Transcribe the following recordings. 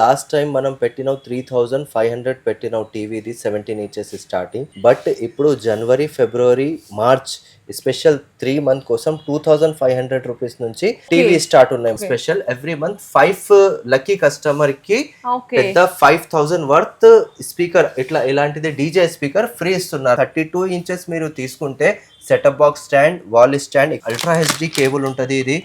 Last time మనం పెట్టినాం three thousand five hundred పెట్టినాం టీవీది సెవెంటీన్ ఇంచెస్ స్టార్టింగ్ బట్ ఇప్పుడు జనవరి ఫిబ్రవరి మార్చ్ స్పెషల్ త్రీ మంత్ కోసం two thousand five hundred rupees నుంచి టీవీ స్టార్ట్ ఉన్నాయి. Special every month five lucky కస్టమర్కి పెద్ద ఫైవ్ థౌజండ్ వర్త్ స్పీకర్ ఇట్లా ఇలాంటిది డీజే స్పీకర్ ఫ్రీ ఇస్తున్నారు. థర్టీ టూ ఇంచెస్ మీరు తీసుకుంటే setup box stand wall stand ultra HD cable ఉంటది ఇది.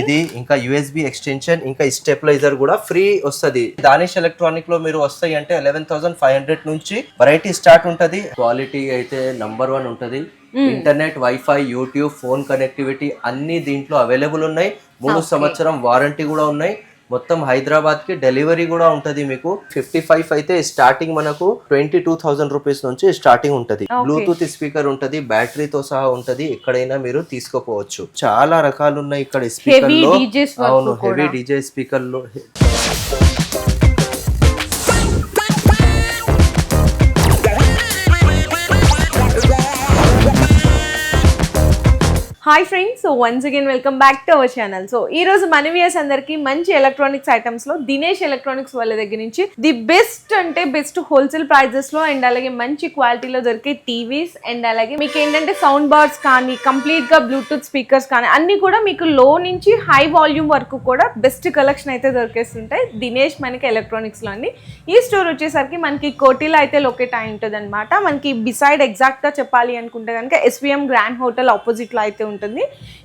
ఇది ఇంకా యూఎస్బి ఎక్స్టెన్షన్ ఇంకా స్టెప్లైజర్ కూడా ఫ్రీ వస్తది. దానిష్ ఎలక్ట్రానిక్లో మీరు వస్తాయి అంటే ఎలెవెన్ థౌసండ్ ఫైవ్ హండ్రెడ్ నుంచి వెరైటీ స్టార్ట్ ఉంటది. క్వాలిటీ అయితే నంబర్ వన్ ఉంటది. Internet wifi YouTube phone connectivity అన్ని దీంట్లో అవైలబుల్ ఉన్నాయి. మూడు సంవత్సరం వారంటీ కూడా ఉన్నాయి. మొత్తం హైదరాబాద్కి డెలివరీ కూడా ఉంటది మీకు. ఫిఫ్టీ ఫైవ్ అయితే స్టార్టింగ్ మనకు ట్వంటీ టూ థౌసండ్ రూపీస్ నుంచి స్టార్టింగ్ ఉంటది. బ్లూటూత్ స్పీకర్ ఉంటది బ్యాటరీతో సహా ఉంటది. ఎక్కడైనా మీరు తీసుకోపోవచ్చు. చాలా రకాలు ఉన్నాయి ఇక్కడ స్పీకర్లో. అవును heavy DJ స్పీకర్లో. Hi friends so once again welcome back to our channel so ఈ రోజు మన వ్యూయర్స్ అందరికి మంచి ఎలక్ట్రానిక్స్ ఐటమ్స్లో దినేష్ ఎలక్ట్రానిక్స్ వాళ్ళ దగ్గర నుంచి ది బెస్ట్ అంటే బెస్ట్ హోల్సేల్ ప్రైజెస్లో అండ్ అలాగే మంచి క్వాలిటీలో దొరికే టీవీస్ అండ్ అలాగే మీకు ఏంటంటే సౌండ్ బార్డ్స్ కానీ కంప్లీట్గా బ్లూటూత్ స్పీకర్స్ కానీ అన్ని కూడా మీకు లో నుంచి హై వాల్యూమ్ వరకు కూడా బెస్ట్ కలెక్షన్ అయితే దొరికేస్తుంటాయి. దినేష్ మనకి ఎలక్ట్రానిక్స్లో అండి. ఈ స్టోర్ వచ్చేసరికి మనకి కోటిలో అయితే లొకేట్ అయి ఉంటుంది అనమాట మనకి బిసైడ్ ఎగ్జాక్ట్గా చెప్పాలి అనుకుంటే కనుక ఎస్విఎం గ్రాండ్ హోటల్ ఆపోజిట్లో అయితే ఉంటుంది.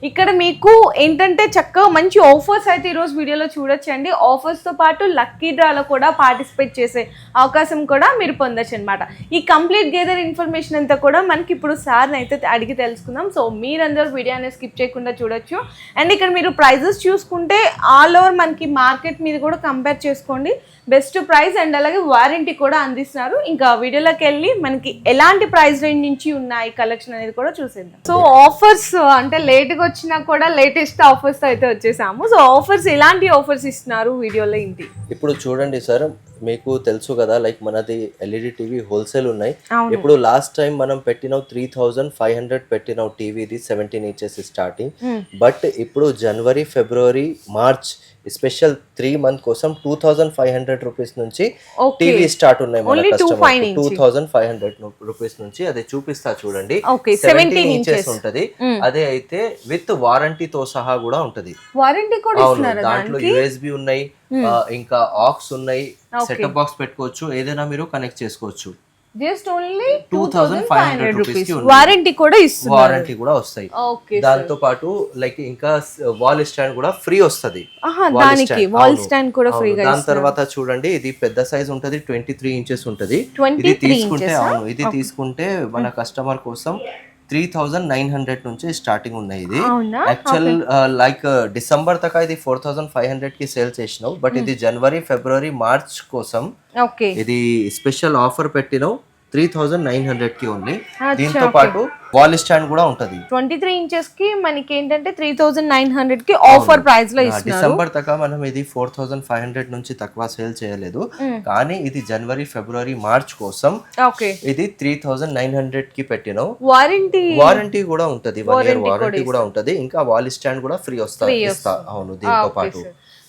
ఇక్కడ మీకు ఏంటంటే చక్కగా మంచి ఆఫర్స్ అయితే ఈరోజు వీడియోలో చూడొచ్చండి. ఆఫర్స్తో పాటు లక్కీ డ్రాలో కూడా పార్టిసిపేట్ చేసే అవకాశం కూడా మీరు పొందొచ్చు అనమాట ఈ కంప్లీట్ గేదర్ ఇన్ఫర్మేషన్ అంతా కూడా మనకి ఇప్పుడు సార్ని అయితే అడిగి తెలుసుకుందాం. సో మీరందరూ వీడియో అనేది స్కిప్ చేయకుండా చూడొచ్చు. అండ్ ఇక్కడ మీరు ప్రైజెస్ చూసుకుంటే ఆల్ ఓవర్ మనకి మార్కెట్ మీద కూడా కంపేర్ చేసుకోండి. బెస్ట్ ప్రైస్ అండ్ అలాగే వారంటీ కూడా అందిస్తున్నారు. ఇంకా వీడియోలోకి వెళ్ళి మనకి ఎలాంటి ప్రైస్ రేంజ్ నుంచి ఉన్నాయి కలెక్షన్ అనేది కూడా చూసేద్దాం. సో ఆఫర్స్ అంటే లేట్గా వచ్చినా కూడా లేటెస్ట్ ఆఫర్స్ అయితే వచ్చేసాము. సో ఆఫర్స్ ఎలాంటి ఆఫర్స్ ఇస్తున్నారు వీడియోలో ఏంటి? ఇప్పుడు చూడండి సార్ మీకు తెలుసు కదా లైక్ మనది ఎల్ఈడి టీవీ హోల్సేల్ ఉన్నాయి. ఇప్పుడు లాస్ట్ టైం మనం పెట్టినాం త్రీ థౌజండ్ ఫైవ్ హండ్రెడ్ పెట్టినాం టీవీది సెవెంటీన్ ఇంచెస్ స్టార్టింగ్ బట్ ఇప్పుడు జనవరి ఫిబ్రవరి మార్చ్ స్పెషల్ త్రీ మంత్ కోసం two thousand five hundred rupees నుంచి. టీవీ స్టార్ట్ ఉన్నాయి మన customer two thousand five hundred rupees నుంచి అదే చూపిస్తా చూడండి. Okay, 17 17 inches. ఉంటది. అదే అయితే విత్ వారంటీతో సహా కూడా ఉంటది. దాంట్లో యూఎస్బి ఉన్నాయి ఇంకా ఆక్స్ ఉన్నాయి. సెటప్ బాక్స్ పెట్టుకోవచ్చు. ఏదైనా మీరు కనెక్ట్ చేసుకోవచ్చు. Just only two thousand five hundred రూపీస్కి వారంటీ కూడా ఇస్తున్నారు. వారంటీ కూడా వస్తాయి. దాంతో పాటు లైక్ ఇంకా వాల్ స్టాండ్ కూడా ఫ్రీ వస్తది. దానికి వాల్ స్టాండ్ కూడా. ఫ్రీగా దాని తర్వాత చూడండి ఇది పెద్ద సైజ్ ఉంటది ట్వంటీ త్రీ ఇంచెస్ ఉంటది. 23 ఇది తీసుకుంటే అవును. ఇది తీసుకుంటే మన కస్టమర్ కోసం త్రీ థౌజండ్ నైన్ హండ్రెడ్ నుంచి స్టార్టింగ్ ఉన్నాయి ఇది. యాక్చువల్ లైక్ డిసెంబర్ దాకా ఇది ఫోర్ థౌసండ్ ఫైవ్ హండ్రెడ్కి సేల్ చేసినావు. బట్ ఇది జనవరి ఫిబ్రవరి మార్చ్ కోసం ఇది స్పెషల్ ఆఫర్ పెట్టినావు. త్రీ థౌజండ్ నైన్ హండ్రెడ్కి ఉంది దీంతో పాటు వాల్ స్టాండ్ కూడా ఉంటది. ట్వంటీ త్రీ ఇంచెస్కి మనకి ఏంటంటే త్రీ థౌసండ్ నైన్ హండ్రెడ్కి ఆఫర్ ప్రైస్లో డిసెంబర్ దాకా మనం ఇది ఫోర్ థౌసండ్ ఫైవ్ హండ్రెడ్ నుంచి తక్కువ సేల్ చేయలేదు. కానీ ఇది జనవరి ఫిబ్రవరి మార్చ్ కోసం ఓకే. ఇది త్రీ థౌజండ్ నైన్ హండ్రెడ్కి పెట్టినావు వారంటీ వారంటీ కూడా ఉంటది. వన్ ఇయర్ వారంటీ కూడా ఉంటది. ఇంకా వాల్ స్టాండ్ కూడా ఫ్రీ వస్తా ఇస్తా. అవును దీంతో పాటు.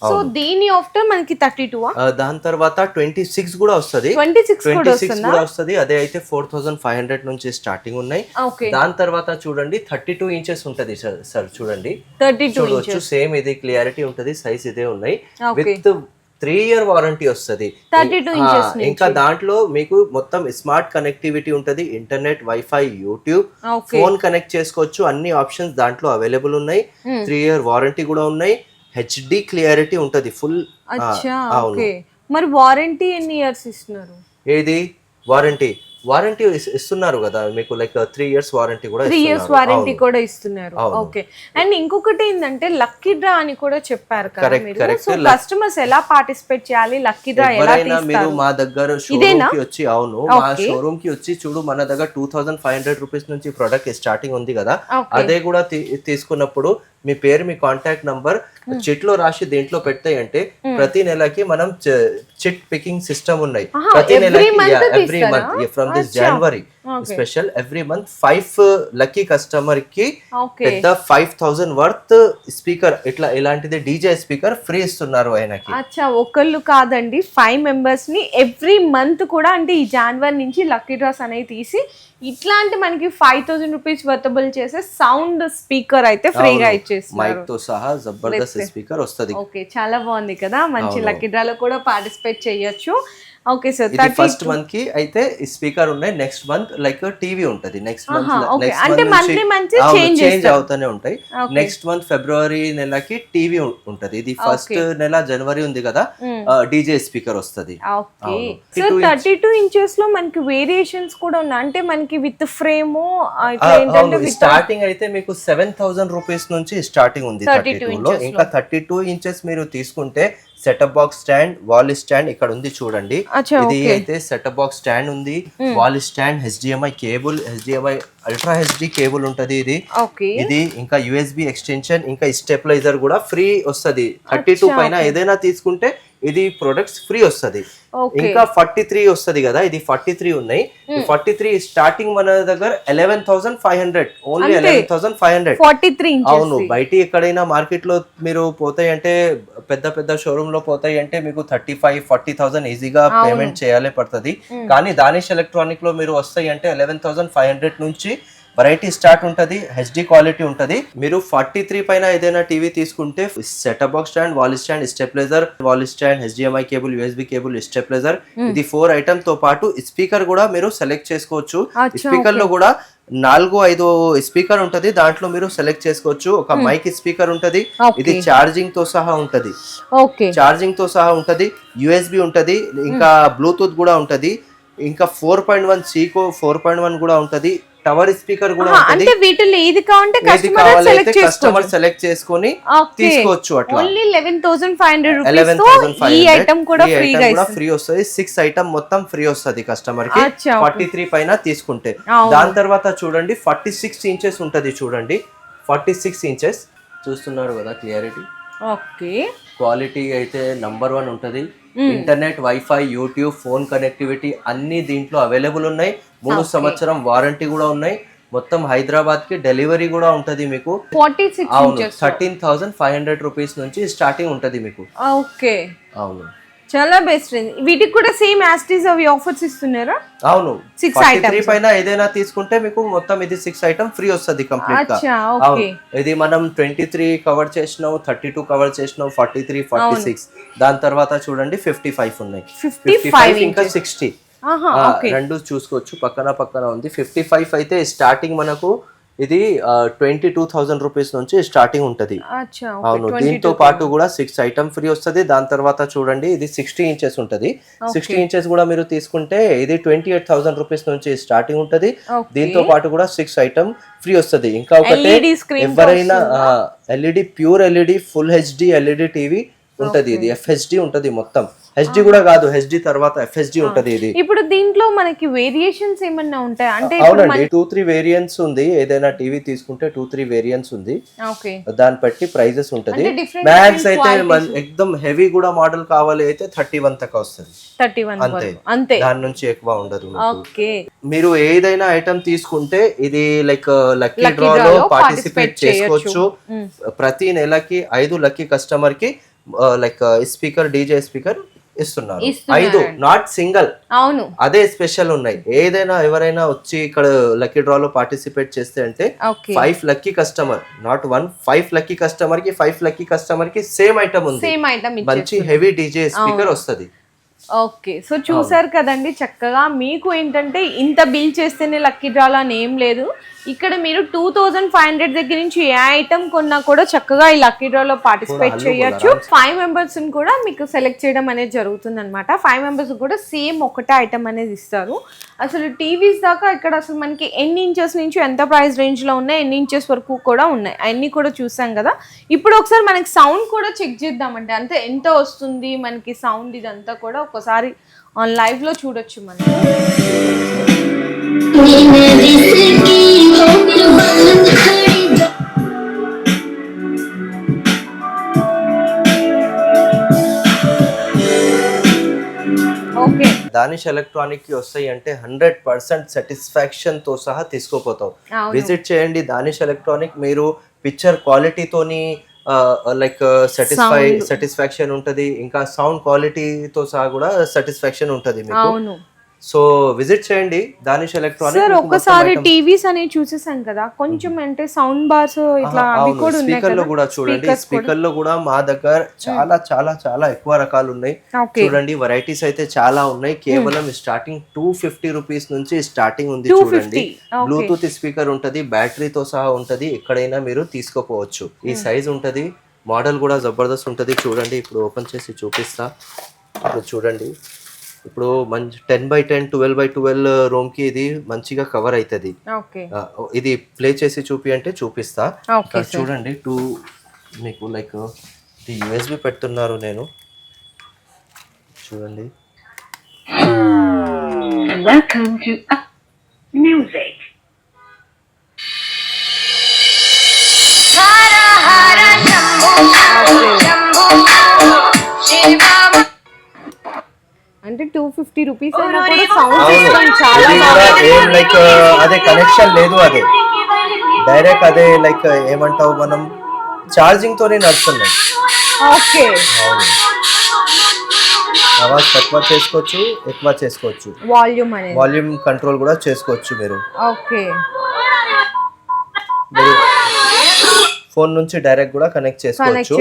సో దీని ఆఫ్టర్ మనకి థర్టీ టూ దాని తర్వాత ట్వంటీ సిక్స్ కూడా వస్తది. ట్వంటీ సిక్స్ కూడా వస్తది. అదే అయితే ఫోర్ థౌసండ్ ఫైవ్ హండ్రెడ్ నుంచి స్టార్టింగ్ ఉన్నాయి. దాని తర్వాత చూడండి థర్టీ టూ ఇంచెస్ ఉంటది సార్ చూడండి. థర్టీ టూ చూడవచ్చు సేమ్ ఇది క్లియారిటీ ఉంటది సైజ్ ఇదే ఉన్నాయి. విత్ త్రీ ఇయర్ వారంటీ వస్తుంది. 32 inches ఇంకా దాంట్లో మీకు మొత్తం స్మార్ట్ కనెక్టివిటీ ఉంటది internet wifi YouTube phone connect చేసుకోవచ్చు అన్ని ఆప్షన్స్ దాంట్లో అవైలబుల్ ఉన్నాయి. Hmm. త్రీ ఇయర్ వారంటీ కూడా ఉన్నాయి. హెచ్డి క్లియారిటీ ఉంటది ఫుల్ అవును. మరి వారంటీ ఎన్ని ఇయర్స్ ఇస్తున్నారు? ఏది? వారంటీ. వారంటీ ఇస్తున్నారు కదా. మీకు లైక్ త్రీ ఇయర్స్ వారంటీ కూడా త్రీ ఇయర్స్. వారంటీ. కూడా ఇస్తున్నారు. ఓకే అండ్ ఇంకొకటి ఏంటంటే లక్కీ డ్రా అని కూడా చెప్పారు కదా మీరు. సో కస్టమర్స్ ఎలా పార్టిసిపేట్ చేయాలి? లక్కీ డ్రా ఎలా మీరు మా దగ్గర షోరూమ్కి వచ్చి అవును మా షోరూమ్కి వచ్చి చూడు మన దగ్గర two thousand five hundred rupees నుంచి ప్రొడక్ట్ స్టార్టింగ్ ఉంది కదా. అదే కూడా తీసుకున్నప్పుడు మీ పేరు మీ కాంటాక్ట్ నంబర్ చిట్లో రాసి దేంట్లో పెడతాయి అంటే ప్రతి నెలకి మనం చిట్ పికింగ్ సిస్టమ్ ఉన్నాయి ప్రతి నెలకి every? Month from this January. Special every month five lucky కస్టమర్కి పెద్ద ఫైవ్ థౌసండ్ వర్త్ స్పీకర్ ఇట్లా ఇలాంటిది డీజే స్పీకర్ ఫ్రీ ఇస్తున్నారు ఆయనకి. అచ్చా ఒకళ్ళు కాదండి ఫైవ్ మెంబర్స్ని ఎవ్రీ మంత్ కూడా అంటే ఈ జనవరి నుంచి లక్కీ డ్రాస్ అనేవి తీసి ఇట్లాంటి మనకి ఫైవ్ థౌసండ్ రూపీస్ వర్తబుల్ చేసే సౌండ్ స్పీకర్ అయితే ఫ్రీగా ఇచ్చేస్తున్నారు. మైక్తో సహా జబర్దస్త్ స్పీకర్ వస్తది. ఓకే చాలా బాగుంది కదా మంచి లక్కీ డ్రాలో కూడా పార్టిసిపేట్ చేయొచ్చు. ఓకే సార్ ఇది ఫస్ట్ మంత్కి అయితే స్పీకర్ ఉన్నాయి. నెక్స్ట్ మంత్ లైక్ టీవీ ఉంటది. Next month. Next change change. అవుతూనే ఉంటాయి. నెక్స్ట్ మంత్ ఫిబ్రవరి నెలకి టీవీ ఉంటది. ఇది ఫస్ట్ నెల జనవరి ఉంది కదా. డీజే స్పీకర్ వస్తది. థర్టీ టూ ఇంచెస్లో మనకి వేరియేషన్స్ కూడా ఉన్నాయి. అంటే మనకి విత్ ఫ్రేమ్ స్టార్టింగ్ అయితే మీకు సెవెన్ థౌసండ్ రూపీస్ నుంచి స్టార్టింగ్ ఉంది థర్టీ 32 టూ లో. ఇంకా థర్టీ టూ ఇంచెస్ మీరు తీసుకుంటే setup box stand wall stand ఇక్కడ ఉంది చూడండి. ఇది అయితే సెటప్ బాక్స్ స్టాండ్ ఉంది. Wall stand HDMI cable HDMI ultra HD cable ఉంటది ఇది. ఇది ఇంకా యుఎస్బి ఎక్స్టెన్షన్ ఇంకా స్టెప్లైజర్ కూడా ఫ్రీ వస్తది. థర్టీ టూ పైన ఏదైనా తీసుకుంటే ఇది ప్రొడక్ట్స్ ఫ్రీ వస్తది. ఇంకా ఫార్టీ త్రీ వస్తది కదా ఇది ఫార్టీ త్రీ ఉన్నాయి ఫార్టీ త్రీ స్టార్టింగ్ మన దగ్గర eleven thousand five hundred only eleven thousand five hundred forty three అవును బయట ఎక్కడైనా మార్కెట్లో మీరు పోతాయి అంటే పెద్ద పెద్ద షోరూమ్లో పోతాయి అంటే మీకు థర్టీ ఫైవ్ ఫార్టీ థౌసండ్ ఈజీగా పేమెంట్ చేయాలి పడుతుంది. కానీ దానిష్ ఎలక్ట్రానిక్లో మీరు వస్తాయి అంటే ఎలెవెన్ థౌసండ్ ఫైవ్ హండ్రెడ్ నుంచి వెరైటీ స్టార్ట్ ఉంటది హెచ్డి క్వాలిటీ ఉంటది. మీరు ఫార్టీ త్రీ పైన ఏదైనా టీవీ తీసుకుంటే setup box stand wall stand stabilizer wall stand HDMI cable USB cable stabilizer ఇది ఫోర్ ఐటమ్తో పాటు స్పీకర్ కూడా మీరు సెలెక్ట్ చేసుకోవచ్చు. స్పీకర్లో కూడా నాలుగు ఐదు స్పీకర్ ఉంటది. దాంట్లో మీరు సెలెక్ట్ చేసుకోవచ్చు. ఒక మైక్ స్పీకర్ ఉంటది. ఇది ఛార్జింగ్తో సహా ఉంటది. ఛార్జింగ్తో సహా ఉంటది. యూఎస్బి ఉంటది. ఇంకా బ్లూటూత్ కూడా ఉంటది. ఇంకా ఫోర్ పాయింట్ వన్ సీకో ఫోర్ పాయింట్ వన్ కూడా ఉంటది. టవర్ స్పీకర్ కూడా అంటే వీటిలో ఏది కావాలంటే కస్టమర్ సెలెక్ట్ కస్టమర్ సెలెక్ట్ చేసుకొని తీసుకోవచ్చు అట్లా. Only eleven thousand five hundred eleven రూపీస్తో thousand five ఈ ఐటమ్ కూడా ఫ్రీగా కూడా ఫ్రీ వస్తుంది. సిక్స్ ఐటమ్ మొత్తం ఫ్రీ వస్తుంది కస్టమర్కి. అచ్చా, okay. ఫార్టీ త్రీ పైన తీసుకుంటే. దాని తర్వాత చూడండి ఫార్టీ సిక్స్ ఇంచెస్ ఉంటది చూడండి. ఫార్టీ సిక్స్ ఇంచెస్ చూస్తున్నారు కదా క్లియారిటీ ఓకే క్వాలిటీ అయితే నంబర్ వన్ ఉంటుంది. Internet wifi YouTube phone connectivity అన్ని దీంట్లో అవైలబుల్ ఉన్నాయి. మూడు సంవత్సరం వారంటీ కూడా ఉన్నాయి. మొత్తం హైదరాబాద్కి డెలివరీ కూడా ఉంటది మీకు. అవును thirteen thousand five hundred rupees నుంచి స్టార్టింగ్ ఉంటది మీకు. ఓకే. అవును. చాలా బెస్ట్ వీటికి కూడా సేమ్ యాస్టీస్ అవి ఆఫర్స్ ఇస్తున్నారా? అవును. ఫార్టీ త్రీ పైన ఏదైనా తీసుకుంటే మీకు మొత్తం ఇది సిక్స్ ఐటమ్ ఫ్రీ వస్తుంది కంప్లీట్గా. అచ్చా అవును. ఓకే. ఇది మనం ట్వంటీ త్రీ కవర్ చేసినావు థర్టీ టూ కవర్ చేసినావు ఫార్టీ త్రీ ఫార్టీ సిక్స్ దాని తర్వాత చూడండి ఫిఫ్టీ ఫైవ్ ఉన్నాయి. 55 ఫిఫ్టీ ఫైవ్ ఇంకా సిక్స్టీ రెండు చూసుకోవచ్చు పక్కన పక్కన ఉంది. ఫిఫ్టీ ఫైవ్ అయితే స్టార్టింగ్ మనకు ఇది ట్వంటీ టూ థౌసండ్ రూపీస్ నుంచి స్టార్టింగ్ ఉంటది. అవును దీంతో పాటు కూడా సిక్స్ ఐటమ్ ఫ్రీ వస్తుంది. దాని తర్వాత చూడండి ఇది సిక్స్టీ ఇంచెస్ ఉంటది. సిక్స్టీ ఇంచెస్ కూడా మీరు తీసుకుంటే ఇది ట్వంటీ ఎయిట్ థౌసండ్ రూపీస్ నుంచి స్టార్టింగ్ ఉంటది. దీంతో పాటు కూడా సిక్స్ ఐటమ్ ఫ్రీ వస్తుంది. ఇంకా ఒకటి screen తో ఎవరైనా LED pure LED full HD LED TV ఉంటది. ఇది ఎఫ్హెచ్డి ఉంటది మొత్తం. హెచ్డి కూడా కాదు హెచ్డి తర్వాత ఎఫ్హెచ్డి ఉంటది ఇది. ఇప్పుడు దీంట్లో మనకి వేరియేషన్స్ ఏమన్నా ఉంటాయి? అంటే అవునండి టూ త్రీ వేరియంట్స్ ఉంది. ఏదైనా టీవీ తీసుకుంటే టూ త్రీ వేరియంట్స్ ఉంది. దాన్ని బట్టి ప్రైజెస్ ఉంటది. మ్యాక్స్ అయితే ఎక్దమ్ హెవీ కూడా మోడల్ కావాలి అయితే థర్టీ వన్ తక్కువ వస్తుంది. థర్టీ వన్ అంతే. అంతే. దాని నుంచి ఎక్కువ ఉండదు. ఓకే. మీరు ఏదైనా ఐటమ్ తీసుకుంటే ఇది like lucky Lucky draw draw లో లో పార్టిసిపేట్ చేసుకోవచ్చు. ప్రతి నెలకి ఐదు లక్కీ కస్టమర్కి లైక్ స్పీకర్ డీజే స్పీకర్ ఇస్తున్నారు. ఐదు నాట్ సింగల్ అవును. అదే స్పెషల్ ఉన్నాయి. ఏదైనా ఎవరైనా వచ్చి ఇక్కడ లక్కీ డ్రా లో పార్టిసిపేట్ చేస్తే అంటే five lucky customer not one five lucky కస్టమర్కి ఫైవ్ లక్కీ కస్టమర్కి సేమ్ ఐటమ్ ఉంది. సేమ్ ఐటమ్ మంచి హెవీ డీజే స్పీకర్ వస్తది. ఓకే. సో చూసారు కదండి చక్కగా మీకు ఏంటంటే ఇంత బిల్ చేస్తేనే లక్కీ డ్రాలో అని ఏం లేదు. ఇక్కడ మీరు టూ థౌజండ్ ఫైవ్ హండ్రెడ్ దగ్గర నుంచి ఏ ఐటమ్ కొన్నా కూడా చక్కగా ఈ లక్కీ డ్రాలో పార్టిసిపేట్ చేయొచ్చు. ఫైవ్ మెంబర్స్ కూడా మీకు సెలెక్ట్ చేయడం అనేది జరుగుతుంది అనమాట ఫైవ్ మెంబర్స్ కూడా సేమ్ ఒకటే ఐటమ్ అనేది ఇస్తారు. అసలు టీవీస్ దాకా ఇక్కడ అసలు మనకి ఎన్ని ఇంచెస్ నుంచి ఎంత ప్రైస్ రేంజ్లో ఉన్నాయి ఎన్ని ఇంచెస్ వరకు కూడా ఉన్నాయి అన్ని కూడా చూసాం కదా. ఇప్పుడు ఒకసారి మనకి సౌండ్ కూడా చెక్ చేద్దామంటే అంతే ఎంత వస్తుంది మనకి సౌండ్ ఇదంతా కూడా ఒకసారి ఆన్ లైవ్లో చూడొచ్చు మనం. దానిష్ ఎలక్ట్రానిక్కి వస్తాయి అంటే హండ్రెడ్ పర్సెంట్ సాటిస్ఫాక్షన్తో సహా తీసుకోపోతావు అవును. విజిట్ చేయండి దానిష్ ఎలక్ట్రానిక్ మీరు పిక్చర్ క్వాలిటీతోని లైక్ సాటిస్ఫై సాటిస్ఫాక్షన్ ఉంటది. ఇంకా సౌండ్ క్వాలిటీతో సహా కూడా సాటిస్ఫాక్షన్ ఉంటది మీకు. సో విజిట్ చేయండి దానిష్ ఎలక్ట్రానిక్ సార్ ఒక్కసారి టీవీస్ అని చూసేసాం కదా కొంచెం అంటే సౌండ్ బార్స్ ఇట్లా అవి కూడా ఉన్నాయి స్పీకర్లో కూడా చూడండి. స్పీకర్లో కూడా మా దగ్గర చాలా చాలా చాలా ఎక్కువ రకాలు ఉన్నాయి. చూడండి వెరైటీస్ అయితే చాలా ఉన్నాయి. కేవలం స్టార్టింగ్ టూ ఫిఫ్టీ రూపీస్ నుంచి స్టార్టింగ్ ఉంది చూడండి. బ్లూటూత్ స్పీకర్ ఉంటది బ్యాటరీతో సహా ఉంటది. ఎక్కడైనా మీరు తీసుకోపోవచ్చు. ఈ సైజ్ ఉంటది మోడల్ కూడా జబర్దస్త్ ఉంటది. చూడండి ఇప్పుడు ఓపెన్ చేసి చూపిస్తా. ఇప్పుడు చూడండి. ఇప్పుడు మంచి ten by ten twelve by twelve రూమ్కి ఇది మంచిగా కవర్ అవుతుంది ఓకే. ఇది ప్లే చేసి చూపి అంటే చూపిస్తా. చూడండి టూ మీకు లైక్ ఇది యూఎస్బి పెడుతున్నారు నేను. చూడండి. Welcome to Up Music. Two fifty rupees అవును లైక్ అదే కనెక్షన్ లేదు అదే. డైరెక్ట్ అదే లైక్ ఏమంటావు మనం? ఛార్జింగ్ తోనే నడుస్తున్నాయి. ఓకే. అవును. ఆవాజ్ తక్కువ చేసుకోవచ్చు ఎక్కువ చేసుకోవచ్చు. వాల్యూమ్ అనేది. వాల్యూమ్ కంట్రోల్ కూడా చేసుకోవచ్చు మీరు. ఓకే. మీరు ఫోన్ నుంచి డైరెక్ట్ కూడా కనెక్ట్ చేసుకోవచ్చు.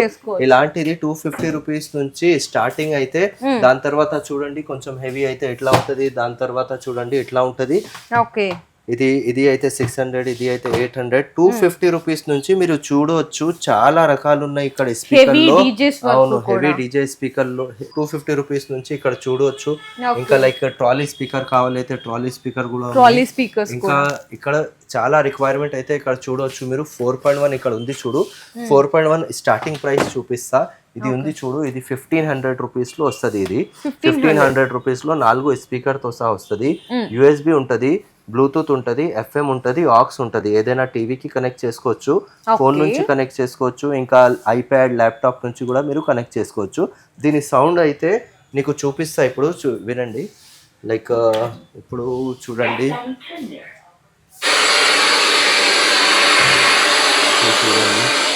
ఇలాంటిది టూ ఫిఫ్టీ రూపీస్ నుంచి స్టార్టింగ్ అయితే దాని తర్వాత చూడండి కొంచెం హెవీ అయితే ఎట్లా ఉంటది దాని తర్వాత చూడండి ఎట్లా ఉంటది. ఓకే. ఇది ఇది అయితే సిక్స్ హండ్రెడ్ ఇది అయితే eight hundred two fifty rupees నుంచి మీరు చూడవచ్చు చాలా రకాలు ఉన్నాయి ఇక్కడ స్పీకర్లో. అవును హెవీ డీజే స్పీకర్లో. టూ ఫిఫ్టీ రూపీస్ నుంచి ఇక్కడ చూడవచ్చు ఇంకా లైక్ ట్రాలీ స్పీకర్ కావాలైతే ట్రాలీ స్పీకర్ కూడా. ట్రాలీ స్పీకర్స్ ఇంకా ఇక్కడ చాలా రిక్వైర్మెంట్ అయితే ఇక్కడ చూడవచ్చు మీరు. ఫోర్ పాయింట్ వన్ ఇక్కడ ఉంది చూడు. Four point one starting price చూపిస్తా. ఇది ఉంది చూడు. ఇది ఫిఫ్టీన్ హండ్రెడ్ రూపీస్లో వస్తుంది ఇది. ఫిఫ్టీన్ హండ్రెడ్ రూపీస్లో నాలుగు స్పీకర్తో సహా వస్తుంది. యుఎస్బి ఉంటది. బ్లూటూత్ ఉంటది ఎఫ్ఎం ఉంటది ఆక్స్ ఉంటది. ఏదైనా టీవీకి కనెక్ట్ చేసుకోవచ్చు ఫోన్ నుంచి కనెక్ట్ చేసుకోవచ్చు ఇంకా ఐప్యాడ్ ల్యాప్టాప్ నుంచి కూడా మీరు కనెక్ట్ చేసుకోవచ్చు. దీని సౌండ్ అయితే నీకు చూపిస్తా ఇప్పుడు చూ- వినండి. లైక్ ఇప్పుడు చూడండి. చూడండి.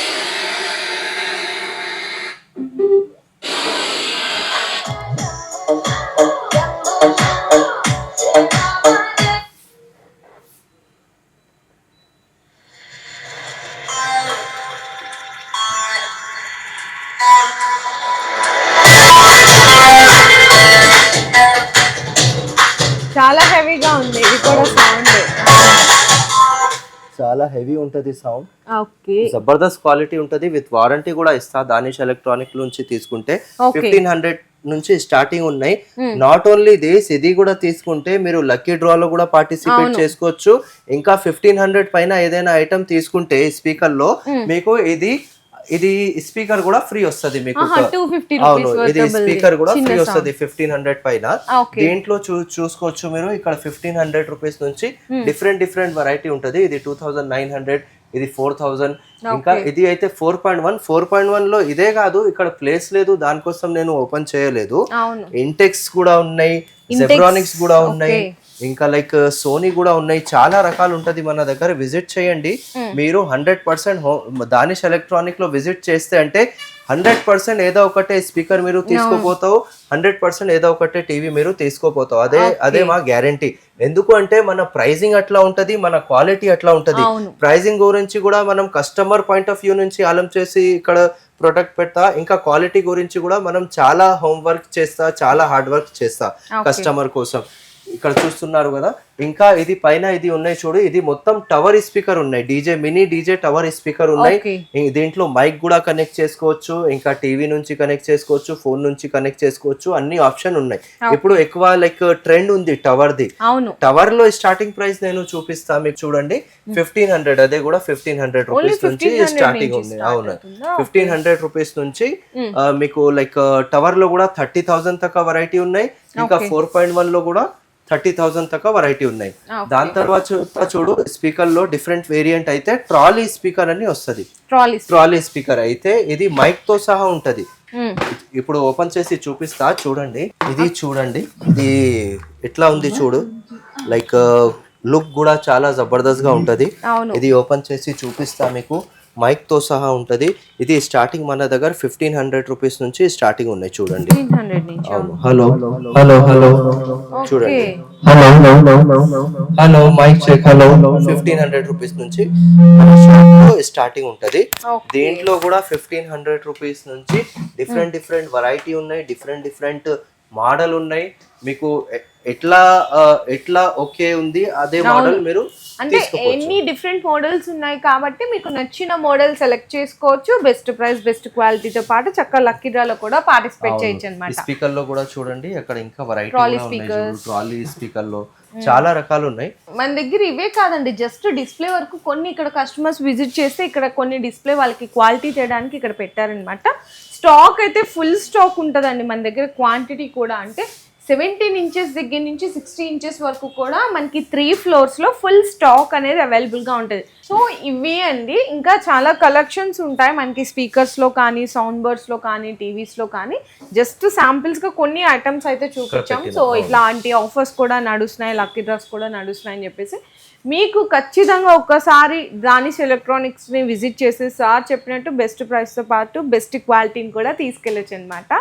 చాలా హెవీ ఉంటది సౌండ్. ఓకే. జబర్దస్త్ క్వాలిటీ ఉంటది విత్ వారంటీ కూడా ఇస్తా దానిష్ ఎలక్ట్రానిక్ నుంచి తీసుకుంటే. ఫిఫ్టీన్ హండ్రెడ్ నుంచి స్టార్టింగ్ ఉన్నాయి. నాట్ ఓన్లీ దిస్ ఇది కూడా తీసుకుంటే మీరు లక్కీ డ్రా లో కూడా పార్టిసిపేట్ చేసుకోవచ్చు. ఇంకా ఫిఫ్టీన్ హండ్రెడ్ పైన ఏదైనా ఐటమ్ తీసుకుంటే స్పీకర్లో మీకు ఇది ఇది స్పీకర్ కూడా ఫ్రీ వస్తది మీకు అవును ఇది స్పీకర్ కూడా ఫ్రీ వస్తుంది ఫిఫ్టీన్ హండ్రెడ్ పైన. ఓకే దీంట్లో చూసుకోవచ్చు మీరు ఇక్కడ ఫిఫ్టీన్ హండ్రెడ్ రూపీస్ నుంచి డిఫరెంట్ డిఫరెంట్ వెరైటీ ఉంటది. ఇది టూ థౌసండ్ నైన్ హండ్రెడ్ ఇది ఫోర్ థౌసండ్ ఇంకా ఇది అయితే four point one four point వన్లో ఇదే కాదు ఇక్కడ ప్లేస్ లేదు దానికోసం నేను ఓపెన్ చేయలేదు. ఇంటెక్స్ కూడా ఉన్నాయి జెబ్రానిక్స్ కూడా ఉన్నాయి. ఇంకా లైక్ సోనీ కూడా ఉన్నాయి. చాలా రకాలు ఉంటది మన దగ్గర. విజిట్ చేయండి. మీరు హండ్రెడ్ పర్సెంట్ దానిష్ ఎలక్ట్రానిక్లో విజిట్ చేస్తే అంటే హండ్రెడ్ పర్సెంట్ ఏదో ఒకటే స్పీకర్ మీరు తీసుకోపోతావు. హండ్రెడ్ పర్సెంట్ ఏదో ఒకటే టీవీ మీరు తీసుకోపోతావు. అదే అదే మా గ్యారంటీ ఎందుకు అంటే మన ప్రైజింగ్ అట్లా ఉంటది మన క్వాలిటీ అట్లా ఉంటది. ప్రైజింగ్ గురించి కూడా మనం కస్టమర్ పాయింట్ ఆఫ్ వ్యూ నుంచి ఆలం చేసి ఇక్కడ ప్రొడక్ట్ పెడతా. ఇంకా క్వాలిటీ గురించి కూడా మనం చాలా హోంవర్క్ చేస్తా చాలా హార్డ్ వర్క్ చేస్తా కస్టమర్ కోసం. ఇక్కడ చూస్తున్నారు కదా. ఇంకా ఇది పైన ఇది ఉన్నాయి చూడు. ఇది మొత్తం టవర్ స్పీకర్ ఉన్నాయి. DJ mini DJ tower speaker ఉన్నాయి. దీంట్లో మైక్ కూడా కనెక్ట్ చేసుకోవచ్చు. ఇంకా టీవీ నుంచి కనెక్ట్ చేసుకోవచ్చు. ఫోన్ నుంచి కనెక్ట్ చేసుకోవచ్చు. అన్ని ఆప్షన్ ఉన్నాయి. ఇప్పుడు ఎక్కువ లైక్ ట్రెండ్ ఉంది టవర్ ది టవర్లో స్టార్టింగ్ ప్రైస్ నేను చూపిస్తా మీకు చూడండి. Fifteen hundred. అదే కూడా ఫిఫ్టీన్ హండ్రెడ్ రూపీస్ నుంచి 1500 స్టార్టింగ్ ఉంది. అవును? ఫిఫ్టీన్ హండ్రెడ్ రూపీస్ నుంచి మీకు లైక్ టవర్లో కూడా థర్టీ థౌసండ్ దాకా వెరైటీ ఉన్నాయి. ఇంకా ఫోర్ పాయింట్ వన్లో కూడా థర్టీ థౌసండ్ దాకా వెరైటీ ఉన్నాయి. దాని తర్వాత చూడు స్పీకర్లో డిఫరెంట్ వేరియంట్ అయితే ట్రాలీ స్పీకర్ అని వస్తది. ట్రాలీ స్పీకర్ అయితే ఇది మైక్తో సహా ఉంటది. ఇప్పుడు ఓపెన్ చేసి చూపిస్తా చూడండి. ఇది చూడండి. ఇది ఎట్లా ఉంది చూడు? లైక్ లుక్ కూడా చాలా జబర్దస్త్గా ఉంటది. ఇది ఓపెన్ చేసి చూపిస్తా మీకు. మైక్తో సహా ఉంటది. ఇది స్టార్టింగ్ మన దగ్గర ఫిఫ్టీన్ హండ్రెడ్ రూపీస్ నుంచి స్టార్టింగ్ ఉన్నాయి చూడండి. హలో. హలో. హలో. చూడండి. Hello. Hello. Mic check. Hello. Fifteen hundred rupees నుంచి మన షాప్లో స్టార్టింగ్ ఉంటది. దీంట్లో కూడా ఫిఫ్టీన్ హండ్రెడ్ రూపీస్ నుంచి డిఫరెంట్ డిఫరెంట్ వెరైటీ ఉన్నాయి. డిఫరెంట్ డిఫరెంట్ మోడల్ ఉన్నాయి. మీకు ఎట్లా ఎట్లా ఓకే ఉంది అదే మోడల్ మీరు అంటే ఎన్ని డిఫరెంట్ మోడల్స్ ఉన్నాయి కాబట్టి మీకు నచ్చిన మోడల్ సెలెక్ట్ చేసుకోవచ్చు. బెస్ట్ ప్రైస్ బెస్ట్ క్వాలిటీతో పాటు చక్కగా లక్కీ డ్రాలో కూడా పార్టిసిపేట్ చేయొచ్చు అనమాట స్పీకర్లో కూడా చూడండి అక్కడ ఇంకా వెరైటీ చూడు. ట్రాలీ స్పీకర్లో చాలా రకాలు ఉన్నాయి. మన దగ్గర ఇవే కాదండి జస్ట్ డిస్ప్లే వరకు కొన్ని ఇక్కడ కస్టమర్స్ విజిట్ చేస్తే ఇక్కడ కొన్ని డిస్ప్లే వాళ్ళకి క్వాలిటీ చేయడానికి ఇక్కడ పెట్టారనమాట స్టాక్ అయితే ఫుల్ స్టాక్ ఉంటుందండి మన దగ్గర క్వాంటిటీ కూడా. అంటే సెవెంటీన్ ఇంచెస్ దగ్గర నుంచి సిక్స్టీ ఇంచెస్ వరకు కూడా మనకి త్రీ ఫ్లోర్స్లో ఫుల్ స్టాక్ అనేది అవైలబుల్గా ఉంటుంది. సో ఇవి అండి. ఇంకా చాలా కలెక్షన్స్ ఉంటాయి మనకి స్పీకర్స్లో కానీ సౌండ్ బర్డ్స్లో కానీ టీవీస్లో కానీ. జస్ట్ శాంపిల్స్గా కొన్ని ఐటమ్స్ అయితే చూపించాం సో ఇట్లాంటి ఆఫర్స్ కూడా నడుస్తున్నాయి లక్కీ డ్రాస్ కూడా నడుస్తున్నాయి అని చెప్పేసి. మీకు ఖచ్చితంగా ఒక్కసారి దానిష్ ఎలక్ట్రానిక్స్ని విజిట్ చేసి సార్ చెప్పినట్టు బెస్ట్ ప్రైస్తో పాటు బెస్ట్ క్వాలిటీని కూడా తీసుకెళ్ళచ్చు అనమాట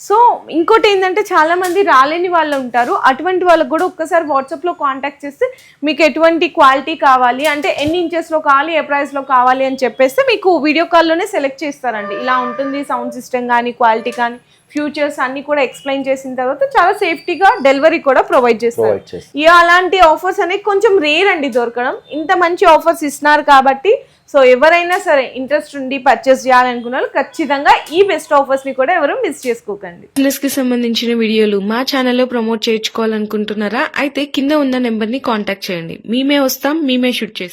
సో ఇంకోటి ఏంటంటే చాలామంది రాలేని వాళ్ళు ఉంటారు. అటువంటి వాళ్ళకి కూడా ఒక్కసారి వాట్సాప్లో కాంటాక్ట్ చేస్తే మీకు ఎటువంటి క్వాలిటీ కావాలి అంటే ఎన్ని ఇంచెస్లో కావాలి ఏ ప్రైస్లో కావాలి అని చెప్పేస్తే మీకు వీడియో కాల్లోనే సెలెక్ట్ చేస్తారండి. ఇలా ఉంటుంది సౌండ్ సిస్టమ్ కానీ క్వాలిటీ కానీ ఫ్యూచర్స్ అన్ని కూడా ఎక్స్ప్లెయిన్ చేసిన తర్వాత చాలా సేఫ్టీగా డెలివరీ కూడా ప్రొవైడ్ చేస్తారు. ఇక అలాంటి ఆఫర్స్ అనేవి కొంచెం రేర్ అండి దొరకడం. ఇంత మంచి ఆఫర్స్ ఇస్తున్నారు కాబట్టి సో ఎవరైనా సరే ఇంట్రెస్ట్ ఉండి పర్చేస్ చేయాలనుకున్న వాళ్ళు ఖచ్చితంగా ఈ బెస్ట్ ఆఫర్స్ని కూడా ఎవరు మిస్ చేసుకోకండి. బిజినెస్కి సంబంధించిన వీడియోలు మా ఛానల్లో ప్రమోట్ చేయించుకోవాలనుకుంటున్నారా? అయితే కింద ఉన్న నెంబర్ని కాంటాక్ట్ చేయండి. మేమే వస్తాం మేమే షూట్ చేస్తాం.